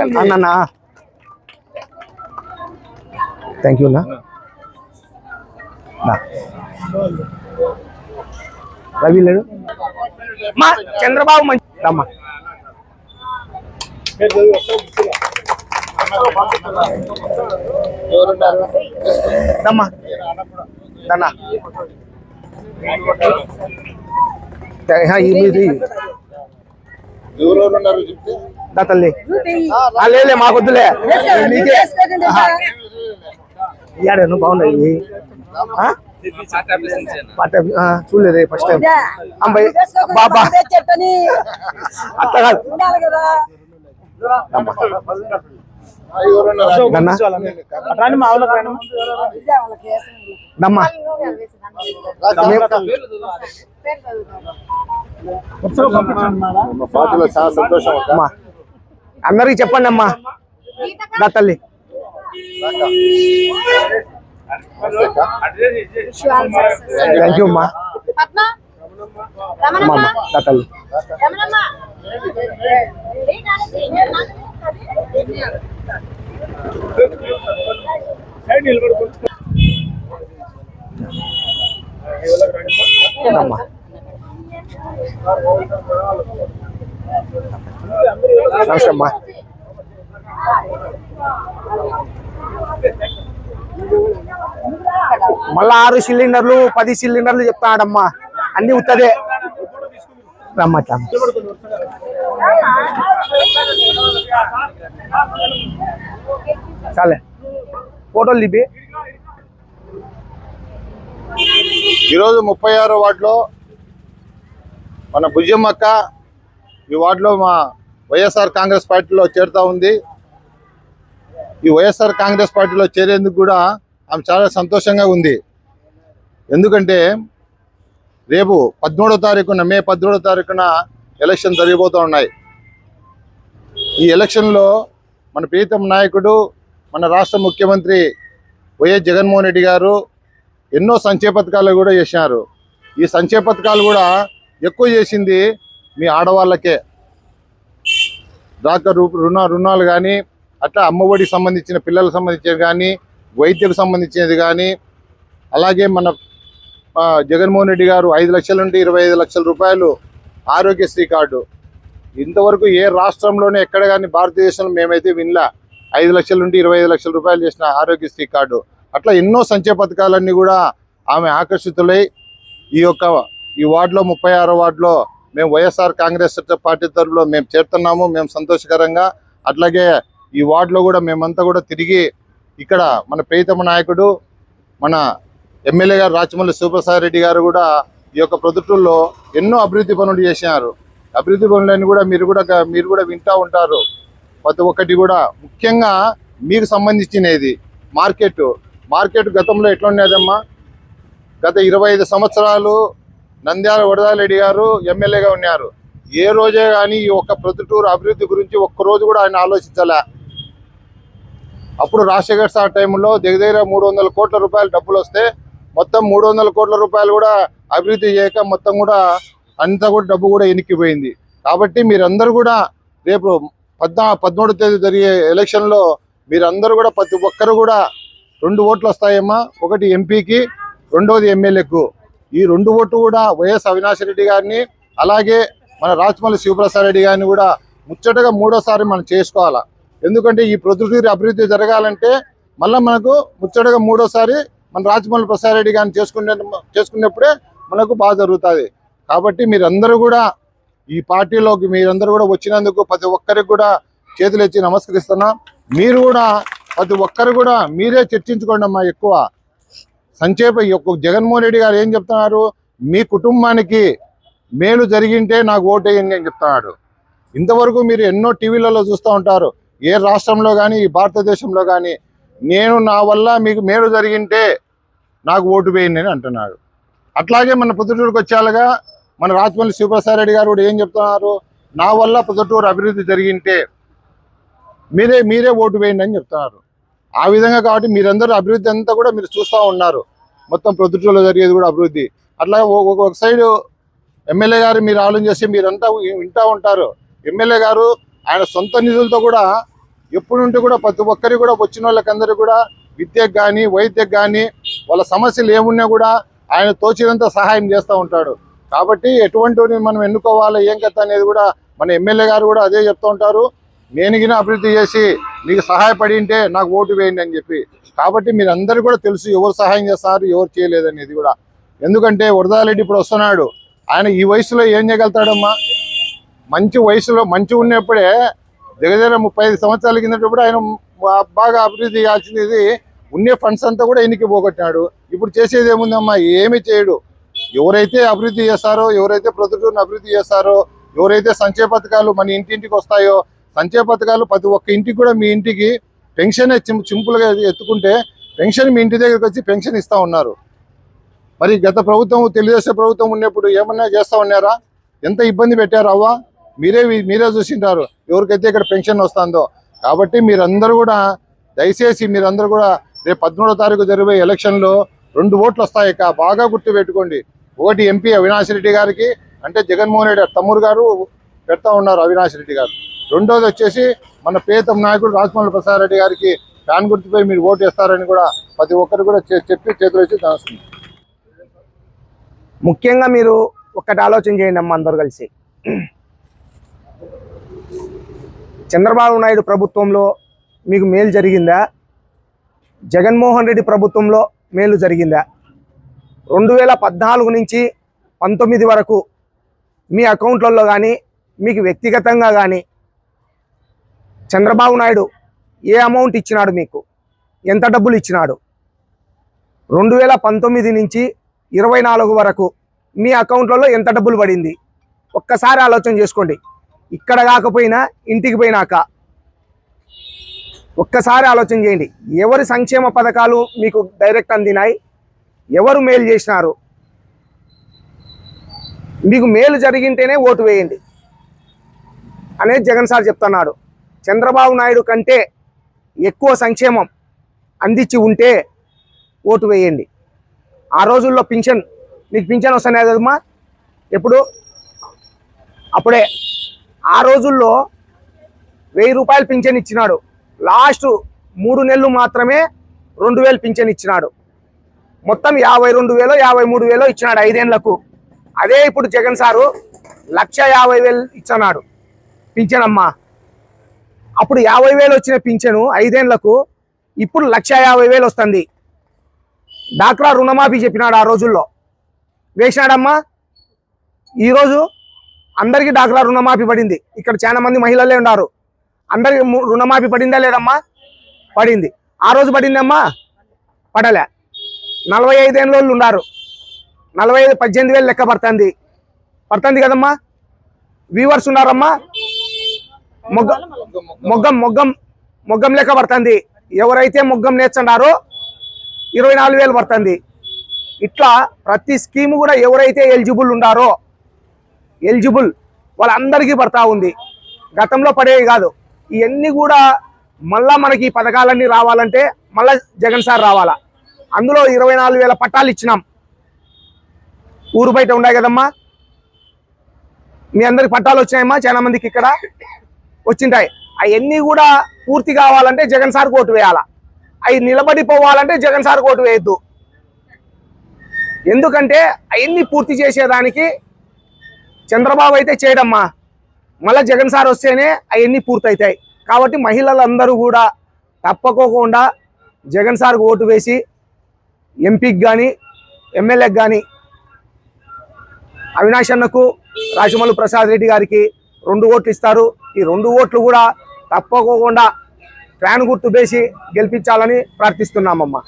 అన్న thank you అన్న. నా. రవి లేడు? మా చంద్రబాబు మంచి రమ్మా. దమ్మా దన్నా ఇది ఎవరెవరు ఉన్నారు? చెప్తే. దా తల్లి. లేలే మాకొద్దులే నీకే. ఇయ్యాడాను బాగున్నాయి చూడలేదే ఫస్ట్ టైం అమ్మాయి బాబా అట్లా కాదు. చాలా సంతోషం. అమ్మా. అందరికి చెప్పండి అమ్మా దా తల్లి. థ్యాంక్ యూ అమ్మా. పద్మ. అమ్మా అమ్మా దా తల్లి. రమణమ్మ. అమ్మా నమస్తే అమ్మా మళ్ళా ఆరు సిలిండర్లు పది సిలిండర్లు చెప్తాడమ్మా. అన్ని ఉత్తదే. రమ్మట చాలే. ఫోటోలు దిపి. ఈరోజు ముప్పై ఆరో వార్డులో మన భుజమ్మక్క ఈ వార్డులో మా వైఎస్ఆర్ కాంగ్రెస్ పార్టీలో చేరుతా ఉంది. ఈ వైఎస్ఆర్ కాంగ్రెస్ పార్టీలో చేరేందుకు కూడా ఆమె చాలా సంతోషంగా ఉంది. ఎందుకంటే రేపు పదమూడో తారీఖున మే పదమూడో తారీఖున ఎలక్షన్ జరిగిపోతూ ఉన్నాయి. ఈ ఎలక్షన్లో మన ప్రీతం నాయకుడు మన రాష్ట్ర ముఖ్యమంత్రి వైఎస్ జగన్మోహన్ రెడ్డి గారు ఎన్నో సంక్షేమ పథకాలు కూడా చేసినారు. ఈ సంక్షేమ పథకాలు కూడా ఎక్కువ చేసింది మీ ఆడవాళ్ళకే దాకా రు రుణ రుణాలు కానీ అట్లా అమ్మఒడికి సంబంధించిన పిల్లలకు సంబంధించినవి కానీ వైద్యకు సంబంధించినది కానీ అలాగే మన జగన్మోహన్ రెడ్డి గారు ఐదు లక్షల నుండి ఇరవై ఐదు లక్షల రూపాయలు ఆరోగ్యశ్రీ కార్డు. ఇంతవరకు ఏ రాష్ట్రంలోనే ఎక్కడ కానీ భారతదేశంలో మేమైతే వినలా. ఐదు లక్షల నుండి ఇరవై ఐదు లక్షల రూపాయలు చేసిన ఆరోగ్యశ్రీ కార్డు. అట్లా ఎన్నో సంచయ పథకాలన్నీ కూడా ఆమె ఆకర్షితులై ఈ యొక్క ఈ వార్డులో ముప్పై ఆరో వార్డులో మేము వైఎస్ఆర్ కాంగ్రెస్ పార్టీ తరఫులో మేము చేరుతున్నాము మేము సంతోషకరంగా. అట్లాగే ఈ వార్డులో కూడా మేమంతా కూడా తిరిగి ఇక్కడ మన ప్రీతమ నాయకుడు మన ఎమ్మెల్యే గారు రాచమల్లి సూపర్సాయి రెడ్డి గారు కూడా ఈ యొక్క ప్రొద్దుటూరులో ఎన్నో అభివృద్ధి పనులు చేసినారు. అభివృద్ధి పనులన్నీ కూడా మీరు కూడా మీరు కూడా వింటూ ఉంటారు. ప్రతి ఒక్కటి కూడా ముఖ్యంగా మీకు సంబంధించినది మార్కెట్. మార్కెట్ గతంలో ఎట్లా ఉండేదమ్మా గత ఇరవై ఐదు సంవత్సరాలు నంద్యాల వడదాలరెడ్డి గారు ఎమ్మెల్యేగా ఉన్నారు. ఏ రోజే కానీ ఈ ఒక్క ప్రొద్దుటూరు అభివృద్ధి గురించి ఒక్కరోజు కూడా ఆయన ఆలోచించలే. అప్పుడు రాజశేఖర్ సార్ టైంలో దగ్గర దగ్గర మూడు వందల కోట్ల రూపాయలు డబ్బులు వస్తే మొత్తం మూడు వందల కోట్ల రూపాయలు కూడా అభివృద్ధి చేయక మొత్తం కూడా అంతా కూడా డబ్బు కూడా ఎనిక్కిపోయింది కాబట్టి మీరందరూ కూడా రేపు పద్నా పదమూడు తేదీ జరిగే ఎలక్షన్లో మీరందరూ కూడా ప్రతి ఒక్కరు కూడా రెండు ఓట్లు వస్తాయమ్మా. ఒకటి ఎంపీకి రెండోది ఎమ్మెల్యేకు. ఈ రెండు ఓట్లు కూడా వైఎస్ అవినాష్ రెడ్డి గారిని అలాగే మన రాజమౌళి శివప్రసాద్ రెడ్డి గారిని కూడా ముచ్చటగా మూడోసారి మనం చేసుకోవాలా. ఎందుకంటే ఈ ప్రొద్దుటూరి అభివృద్ధి జరగాలంటే మళ్ళీ మనకు ముచ్చటగా మూడోసారి మన రాజమౌళి ప్రసాద్ రెడ్డి గారిని చేసుకునే చేసుకున్నప్పుడే మనకు బాగా జరుగుతుంది. కాబట్టి మీరందరూ కూడా ఈ పార్టీలోకి మీరందరూ కూడా వచ్చినందుకు ప్రతి ఒక్కరికి కూడా చేతులు ఇచ్చి నమస్కరిస్తున్నా. మీరు కూడా ప్రతి ఒక్కరు కూడా మీరే చర్చించుకోండి అమ్మా ఎక్కువ. సంక్షేప యొక్క జగన్మోహన్ రెడ్డి గారు ఏం చెప్తున్నారు? మీ కుటుంబానికి మేలు జరిగింటే నాకు ఓటేయండి అని చెప్తున్నాడు. ఇంతవరకు మీరు ఎన్నో టీవీలలో చూస్తూ ఉంటారు. ఏ రాష్ట్రంలో కానీ ఈ భారతదేశంలో కానీ నేను నా వల్ల మీకు మేలు జరిగింటే నాకు ఓటు వేయండి అని అంటున్నాడు. అట్లాగే మన పొద్దుటూరుకు వచ్చేలాగా మన రాజమౌళి శివప్రసాద్ రెడ్డి గారు కూడా ఏం చెప్తున్నారు? నా వల్ల పొద్దుటూరు అభివృద్ధి జరిగింటే మీరే మీరే ఓటు వేయండి అని చెప్తున్నారు. ఆ విధంగా కాబట్టి మీరందరూ అభివృద్ధి అంతా కూడా మీరు చూస్తూ ఉన్నారు. మొత్తం ప్రొద్దుటూరులో జరిగేది కూడా అభివృద్ధి. అట్లా ఒక సైడ్ ఎమ్మెల్యే గారు మీరు ఆలోచన చేసి మీరంతా వింటూ ఉంటారు. ఎమ్మెల్యే గారు ఆయన సొంత నిధులతో కూడా ఎప్పుడు నుండి కూడా ప్రతి ఒక్కరికి కూడా వచ్చిన వాళ్ళకందరూ కూడా విద్యకు కానీ వైద్యకు కానీ వాళ్ళ సమస్యలు ఏమున్నా కూడా ఆయన తోచినంత సహాయం చేస్తూ ఉంటాడు. కాబట్టి ఎటువంటి మనం ఎన్నుకోవాలి ఏం కథ అనేది కూడా మన ఎమ్మెల్యే గారు కూడా అదే చెప్తూ ఉంటారు. నేనుగిన అభివృద్ధి చేసి నీకు సహాయపడి ఉంటే నాకు ఓటు వేయండి అని చెప్పి. కాబట్టి మీరు కూడా తెలుసు ఎవరు సహాయం చేస్తారు ఎవరు చేయలేదు అనేది కూడా. ఎందుకంటే వరదారెడ్డి ఇప్పుడు వస్తున్నాడు. ఆయన ఈ వయసులో ఏం చేయగలుగుతాడమ్మా? మంచి వయసులో మంచి ఉన్నప్పుడే దగ్గర ముప్పై ఐదు సంవత్సరాల కిందటప్పుడు ఆయన బాగా అభివృద్ధి చేయాల్సింది ఉండే ఫండ్స్ అంతా కూడా ఎన్నికి పోగొట్టినాడు. ఇప్పుడు చేసేది ఏముందమ్మా? ఏమీ చేయడు. ఎవరైతే అభివృద్ధి చేస్తారో ఎవరైతే ప్రొద్దుటూరుని అభివృద్ధి చేస్తారో ఎవరైతే సంక్షేమ పథకాలు మన ఇంటింటికి వస్తాయో సంక్షేమ పథకాలు ప్రతి ఒక్క ఇంటికి కూడా మీ ఇంటికి పెన్షన్ సింపుల్గా ఎత్తుకుంటే పెన్షన్ మీ ఇంటి దగ్గరికి వచ్చి పెన్షన్ ఇస్తా ఉన్నారు. మరి గత ప్రభుత్వం తెలుగుదేశం ప్రభుత్వం ఉన్నప్పుడు ఏమన్నా చేస్తా ఉన్నారా? ఎంత ఇబ్బంది పెట్టారు అవ్వ? మీరే మీరే చూసింటారు. ఎవరికైతే ఇక్కడ పెన్షన్ వస్తుందో. కాబట్టి మీరందరూ కూడా దయచేసి మీరందరూ కూడా రేపు పదమూడో తారీఖు జరిగే ఎలక్షన్లో రెండు ఓట్లు వస్తాయి ఇక. బాగా గుర్తు పెట్టుకోండి. ఒకటి ఎంపీ అవినాష్ రెడ్డి గారికి అంటే జగన్మోహన్ రెడ్డి తమ్ముడు గారు పెడతా ఉన్నారు అవినాష్ రెడ్డి గారు. రెండోది వచ్చేసి మన ప్రియతమ నాయకుడు రాజమౌళి ప్రసాద్ రెడ్డి గారికి ఫ్యాన్ గుర్తుపై మీరు ఓటు వేస్తారని కూడా ప్రతి ఒక్కరు కూడా చెప్పి చేతులు వచ్చి దాస్తుంది ముఖ్యంగా మీరు ఒక్కటి ఆలోచన చేయండి అమ్మ అందరు కలిసి. చంద్రబాబు నాయుడు ప్రభుత్వంలో మీకు మేలు జరిగిందా? జగన్మోహన్ రెడ్డి ప్రభుత్వంలో మేలు జరిగిందా? రెండు వేల పద్నాలుగు నుంచి పంతొమ్మిది వరకు మీ అకౌంట్లలో కానీ మీకు వ్యక్తిగతంగా కానీ చంద్రబాబు నాయుడు ఏ అమౌంట్ ఇచ్చినాడు మీకు? ఎంత డబ్బులు ఇచ్చినాడు? రెండు వేల పంతొమ్మిది నుంచి ఇరవై నాలుగు వరకు మీ అకౌంట్లలో ఎంత డబ్బులు పడింది? ఒక్కసారి ఆలోచన చేసుకోండి. ఇక్కడ కాకపోయినా ఇంటికి పోయినాక ఒక్కసారి ఆలోచన చేయండి. ఎవరి సంక్షేమ పథకాలు మీకు డైరెక్ట్ అందినాయి? ఎవరు మేలు చేసినారు? మీకు మేలు జరిగింటేనే ఓటు వేయండి. అనేది జగన్ సార్ చెప్తున్నాడు. చంద్రబాబు నాయుడు కంటే ఎక్కువ సంక్షేమం అందించి ఉంటే ఓటు వేయండి. ఆ రోజుల్లో పింఛన్ నీకు పింఛన్ వస్తానే కదమ్మా ఎప్పుడు? అప్పుడే. ఆ రోజుల్లో వెయ్యి రూపాయలు పింఛన్ ఇచ్చినాడు. లాస్ట్ మూడు నెలలు మాత్రమే రెండు వేలు పింఛన్ ఇచ్చినాడు. మొత్తం యాభై రెండు వేలు యాభై మూడు వేలు ఇచ్చినాడు ఐదేళ్ళకు. అదే ఇప్పుడు జగన్ సారు లక్ష యాభై వేలు ఇచ్చినాడు. పింఛన్ అమ్మా అప్పుడు యాభై వేలు వచ్చిన పింఛను ఐదేళ్ళకు ఇప్పుడు లక్ష యాభై వేలు వస్తుంది. డాక్రా రుణమాఫీ చెప్పినాడు ఆ రోజుల్లో. వేసినాడమ్మా? ఈరోజు అందరికీ డాక్రా రుణమాఫీ పడింది. ఇక్కడ చాలా మంది మహిళలే ఉన్నారు. అందరికి రుణమాఫీ పడిందా లేదమ్మా? పడింది. ఆ రోజు పడిందమ్మా? పడలే. నలభై ఐదేళ్ళ వాళ్ళు ఉన్నారు. నలభై ఐదు పద్దెనిమిది వేలు లెక్క పడుతుంది. పడుతుంది కదమ్మా? వ్యూవర్స్ ఉన్నారమ్మా? మొగ్గ మొగ్గం మొగ్గం మొగ్గం లెక్క పడుతుంది. ఎవరైతే మొగ్గం నేర్చున్నారో ఇరవై నాలుగు వేలు పడుతుంది. ఇట్లా ప్రతి స్కీమ్ కూడా ఎవరైతే ఎలిజిబుల్ ఉండారో ఎలిజిబుల్ వాళ్ళందరికీ పడతా ఉంది. గతంలో పడేవి కాదు. ఇవన్నీ కూడా మళ్ళా మనకి ఈ పథకాలన్నీ రావాలంటే మళ్ళా జగన్ సార్ రావాలా. అందులో ఇరవై నాలుగు వేల పట్టాలు ఇచ్చినాం. ఊరు బయట ఉన్నాయి కదమ్మా. మీ అందరికి పట్టాలు వచ్చినాయమ్మా? చాలా మందికి ఇక్కడ. వచ్చింటాయి. అవన్నీ కూడా పూర్తి కావాలంటే జగన్ సార్ ఓటు వేయాలా? అవి నిలబడిపోవాలంటే జగన్ సార్ ఓటు వేయద్దు. ఎందుకంటే అవన్నీ పూర్తి చేసేదానికి చంద్రబాబు అయితే చేయడమ్మా. మళ్ళీ జగన్ సార్ వస్తేనే అవన్నీ పూర్తవుతాయి కాబట్టి మహిళలందరూ కూడా తప్పకోకుండా జగన్ సార్కు ఓటు వేసి ఎంపీకి కానీ ఎమ్మెల్యేకి కానీ అవినాష్ అన్నకు రాజమౌళి ప్రసాద్ రెడ్డి గారికి రెండు ఓట్లు ఇస్తారు. ఈ రెండు ఓట్లు కూడా తప్పకోకుండా ఫ్యాన్ గుర్తు వేసి గెలిపించాలని ప్రార్థిస్తున్నామమ్మా.